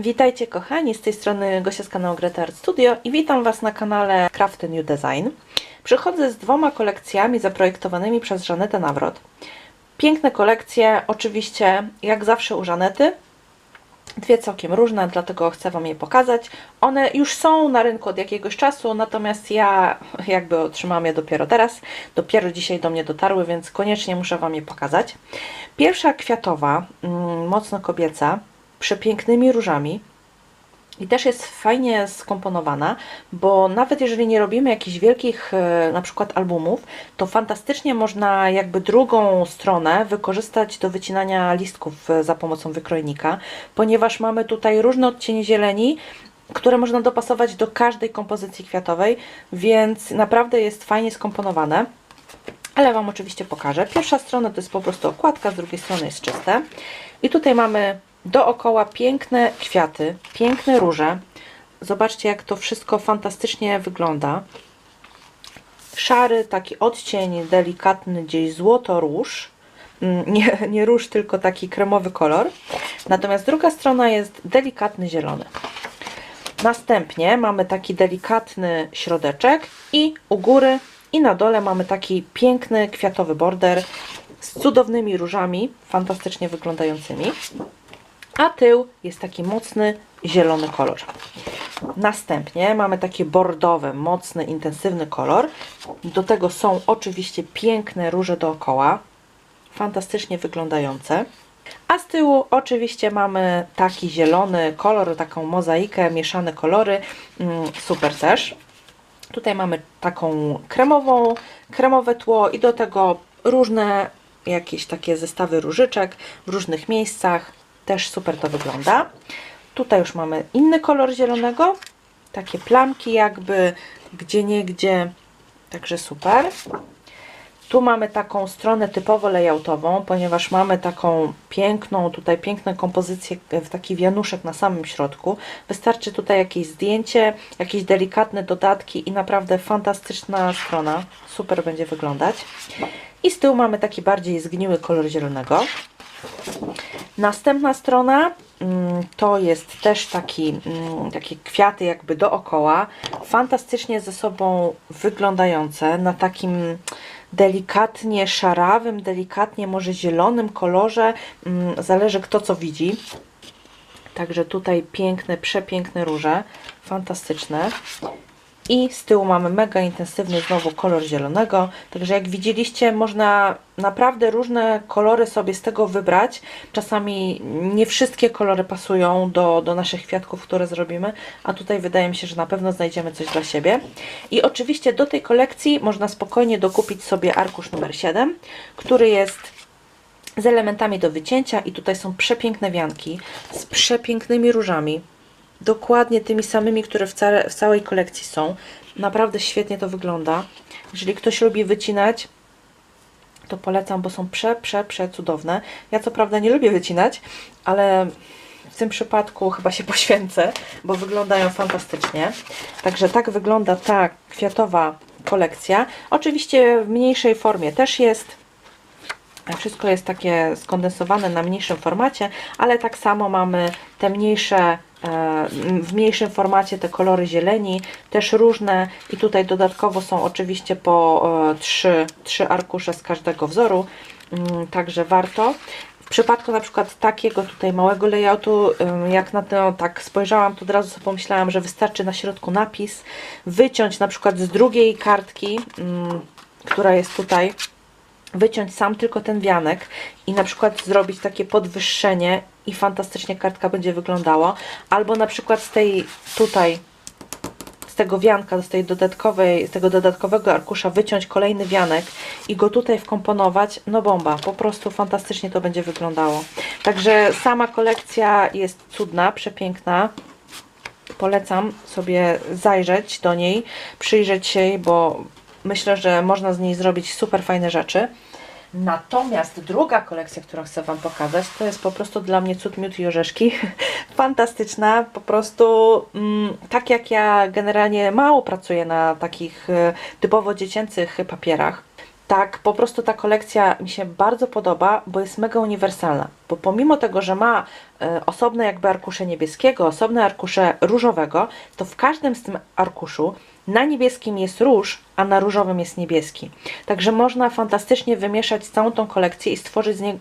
Witajcie kochani, z tej strony Gosia z kanału Greta Art Studio i witam Was na kanale Craft New Design. Przychodzę z dwoma kolekcjami zaprojektowanymi przez Żanetę Nawrot. Piękne kolekcje, oczywiście jak zawsze u Żanety. Dwie całkiem różne, dlatego chcę Wam je pokazać. One już są na rynku od jakiegoś czasu, natomiast ja jakby otrzymałam je dopiero teraz. Dopiero dzisiaj do mnie dotarły, więc koniecznie muszę Wam je pokazać. Pierwsza kwiatowa, mm, mocno kobieca, przepięknymi różami. I też jest fajnie skomponowana, bo nawet jeżeli nie robimy jakichś wielkich e, na przykład albumów, to fantastycznie można jakby drugą stronę wykorzystać do wycinania listków e, za pomocą wykrojnika, ponieważ mamy tutaj różne odcienie zieleni, które można dopasować do każdej kompozycji kwiatowej, więc naprawdę jest fajnie skomponowane. Ale Wam oczywiście pokażę. Pierwsza strona to jest po prostu okładka, z drugiej strony jest czyste. I tutaj mamy dookoła piękne kwiaty, piękne róże. Zobaczcie, jak to wszystko fantastycznie wygląda. Szary, taki odcień delikatny, gdzieś złoto róż. Mm, Nie, nie róż, tylko taki kremowy kolor. Natomiast druga strona jest delikatny zielony. Następnie mamy taki delikatny środeczek i u góry i na dole mamy taki piękny kwiatowy border z cudownymi różami, fantastycznie wyglądającymi. A tył jest taki mocny zielony kolor. Następnie mamy taki bordowy, mocny, intensywny kolor. Do tego są oczywiście piękne róże dookoła, fantastycznie wyglądające. A z tyłu oczywiście mamy taki zielony kolor, taką mozaikę, mieszane kolory, Mm, super też. Tutaj mamy taką kremową, kremowe tło i do tego różne jakieś takie zestawy różyczek w różnych miejscach. Też super to wygląda. Tutaj już mamy inny kolor zielonego, takie plamki jakby gdzie niegdzie, także super. Tu mamy taką stronę typowo layoutową, ponieważ mamy taką piękną, tutaj piękną kompozycję w taki wianuszek na samym środku. Wystarczy tutaj jakieś zdjęcie, jakieś delikatne dodatki i naprawdę fantastyczna strona. Super będzie wyglądać. I z tyłu mamy taki bardziej zgniły kolor zielonego. Następna strona mm, to jest też taki, mm, takie kwiaty jakby dookoła, fantastycznie ze sobą wyglądające na takim delikatnie szarawym, delikatnie może zielonym kolorze, mm, zależy kto co widzi. Także tutaj piękne, przepiękne róże, fantastyczne. I z tyłu mamy mega intensywny znowu kolor zielonego. Także jak widzieliście, można naprawdę różne kolory sobie z tego wybrać. Czasami nie wszystkie kolory pasują do, do naszych kwiatków, które zrobimy, a tutaj wydaje mi się, że na pewno znajdziemy coś dla siebie. I oczywiście do tej kolekcji można spokojnie dokupić sobie arkusz numer 7, który jest z elementami do wycięcia i tutaj są przepiękne wianki z przepięknymi różami dokładnie tymi samymi, które w, całe, w całej kolekcji są. Naprawdę świetnie to wygląda. Jeżeli ktoś lubi wycinać, to polecam, bo są prze, prze, prze cudowne. Ja co prawda nie lubię wycinać, ale w tym przypadku chyba się poświęcę, bo wyglądają fantastycznie. Także tak wygląda ta kwiatowa kolekcja. Oczywiście w mniejszej formie też jest. Wszystko jest takie skondensowane na mniejszym formacie, ale tak samo mamy te mniejsze, w mniejszym formacie te kolory zieleni, też różne i tutaj dodatkowo są oczywiście po e, trzy, trzy arkusze z każdego wzoru, Mm, także warto. W przypadku na przykład takiego tutaj małego layoutu, jak na to tak spojrzałam, to od razu sobie pomyślałam, że wystarczy na środku napis, wyciąć na przykład z drugiej kartki, która jest tutaj, wyciąć sam tylko ten wianek i na przykład zrobić takie podwyższenie i fantastycznie kartka będzie wyglądała. Albo na przykład z tej tutaj, z tego wianka, z tej dodatkowej, z tego dodatkowego arkusza wyciąć kolejny wianek i go tutaj wkomponować, no bomba, po prostu fantastycznie to będzie wyglądało. Także sama kolekcja jest cudna, przepiękna. Polecam sobie zajrzeć do niej, przyjrzeć się jej, bo myślę, że można z niej zrobić super fajne rzeczy. Natomiast druga kolekcja, którą chcę Wam pokazać, to jest po prostu dla mnie cud, miód i orzeszki. Fantastyczna, po prostu mm, tak jak ja generalnie mało pracuję na takich e, typowo dziecięcych papierach, tak, po prostu ta kolekcja mi się bardzo podoba, bo jest mega uniwersalna. Bo pomimo tego, że ma e, osobne jakby arkusze niebieskiego, osobne arkusze różowego, to w każdym z tym arkuszu na niebieskim jest róż, a na różowym jest niebieski. Także można fantastycznie wymieszać całą tą kolekcję i stworzyć z niej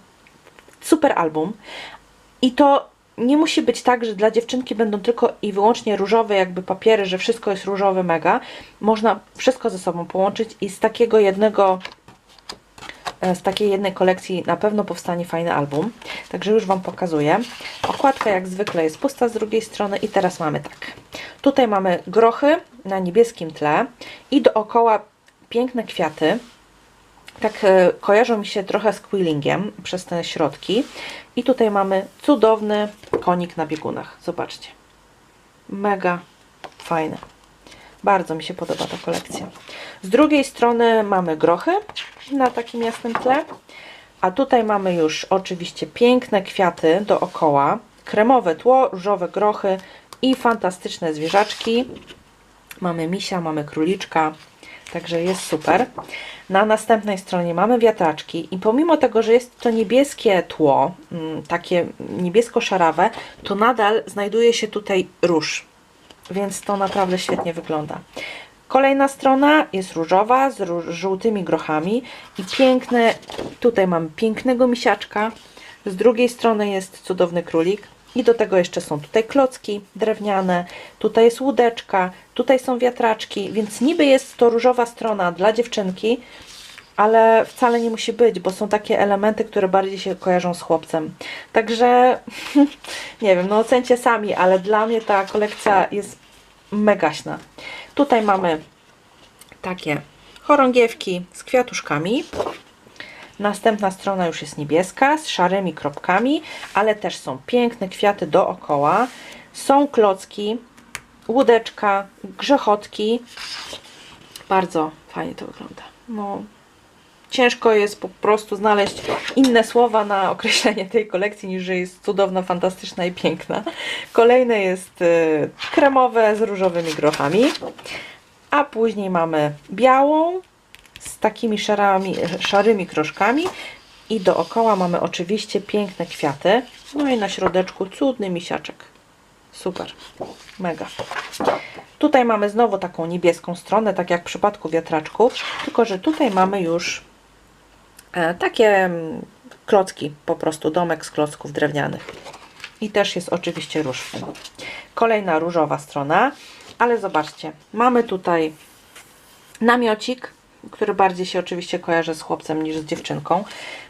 super album. I to nie musi być tak, że dla dziewczynki będą tylko i wyłącznie różowe jakby papiery, że wszystko jest różowe mega. Można wszystko ze sobą połączyć i z takiego jednego e, z takiej jednej kolekcji na pewno powstanie fajny album. Także już Wam pokazuję. Okładka jak zwykle jest pusta z drugiej strony i teraz mamy tak. Tutaj mamy grochy na niebieskim tle i dookoła piękne kwiaty. Tak e, kojarzą mi się trochę z quillingiem przez te środki. I tutaj mamy cudowny konik na biegunach. Zobaczcie. Mega fajny. Bardzo mi się podoba ta kolekcja. Z drugiej strony mamy grochy na takim jasnym tle. A tutaj mamy już oczywiście piękne kwiaty dookoła. Kremowe tło, różowe grochy i fantastyczne zwierzaczki. Mamy misia, mamy króliczka, Także jest super. Na następnej stronie mamy wiatraczki i pomimo tego, że jest to niebieskie tło, mm, takie niebiesko-szarawe, to nadal znajduje się tutaj róż. Więc to naprawdę świetnie wygląda. Kolejna strona jest różowa z żółtymi grochami i piękne, tutaj mamy pięknego misiaczka. Z drugiej strony jest cudowny królik. I do tego jeszcze są tutaj klocki drewniane, tutaj jest łódeczka, tutaj są wiatraczki, więc niby jest to różowa strona dla dziewczynki, ale wcale nie musi być, bo są takie elementy, które bardziej się kojarzą z chłopcem. Także nie wiem, no ocencie sami, ale dla mnie ta kolekcja jest megaśna. Tutaj mamy takie chorągiewki z kwiatuszkami. Następna strona już jest niebieska z szarymi kropkami, ale też są piękne kwiaty dookoła. Są klocki, łódeczka, grzechotki. Bardzo fajnie to wygląda. No, ciężko jest po prostu znaleźć inne słowa na określenie tej kolekcji niż że jest cudowna, fantastyczna i piękna. Kolejne jest y, kremowe z różowymi grochami. A później mamy białą, z takimi szarami, szarymi kroszkami i dookoła mamy oczywiście piękne kwiaty. No i na środeczku cudny misiaczek. Super, mega. Tutaj mamy znowu taką niebieską stronę, tak jak w przypadku wiatraczków, tylko że tutaj mamy już e, takie mm, klocki, po prostu domek z klocków drewnianych. I też jest oczywiście róż. Kolejna różowa strona, ale zobaczcie, mamy tutaj namiocik który bardziej się oczywiście kojarzy z chłopcem niż z dziewczynką.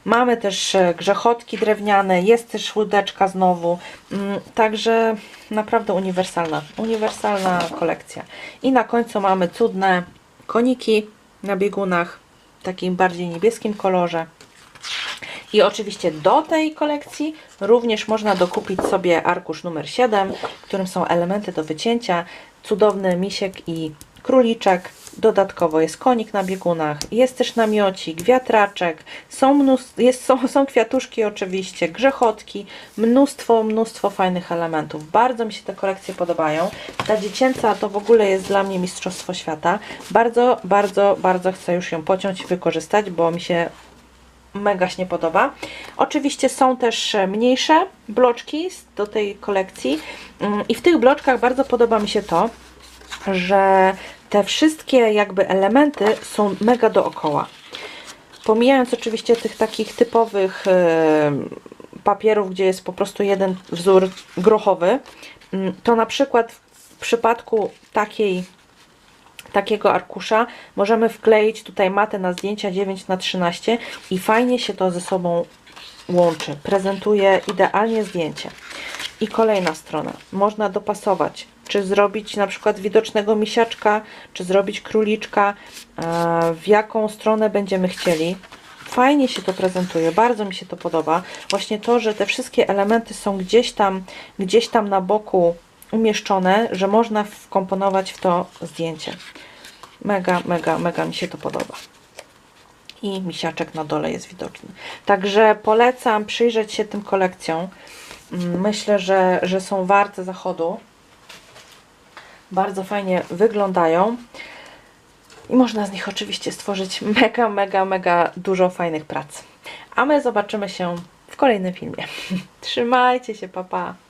Mamy też e, grzechotki drewniane, jest też łódeczka znowu, mm, także naprawdę uniwersalna, uniwersalna kolekcja. I na końcu mamy cudne koniki na biegunach, w takim bardziej niebieskim kolorze. I oczywiście do tej kolekcji również można dokupić sobie arkusz numer 7, w którym są elementy do wycięcia, cudowny misiek i króliczek, dodatkowo jest konik na biegunach, jest też namiocik, wiatraczek, są, mnóstwo, jest, są, są kwiatuszki oczywiście, grzechotki, mnóstwo, mnóstwo fajnych elementów. Bardzo mi się te kolekcje podobają. Ta dziecięca to w ogóle jest dla mnie Mistrzostwo Świata. Bardzo, bardzo, bardzo chcę już ją pociąć i wykorzystać, bo mi się mega nie podoba. Oczywiście są też mniejsze bloczki do tej kolekcji mm, i w tych bloczkach bardzo podoba mi się to, że te wszystkie jakby elementy są mega dookoła. Pomijając oczywiście tych takich typowych e, papierów, gdzie jest po prostu jeden wzór grochowy, mm, to na przykład w przypadku takiej takiego arkusza możemy wkleić tutaj matę na zdjęcia 9 na 13 i fajnie się to ze sobą łączy, prezentuje idealnie zdjęcie. I kolejna strona. Można dopasować czy zrobić na przykład widocznego misiaczka, czy zrobić króliczka, e, w jaką stronę będziemy chcieli. Fajnie się to prezentuje, bardzo mi się to podoba. Właśnie to, że te wszystkie elementy są gdzieś tam, gdzieś tam na boku umieszczone, że można wkomponować w to zdjęcie. Mega, mega, mega mi się to podoba. I misiaczek na dole jest widoczny. Także polecam przyjrzeć się tym kolekcjom. Mm, myślę, że, że są warte zachodu. Bardzo fajnie wyglądają. i można z nich oczywiście stworzyć mega, mega, mega dużo fajnych prac. A my zobaczymy się w kolejnym filmie. Trzymajcie się, papa. Pa.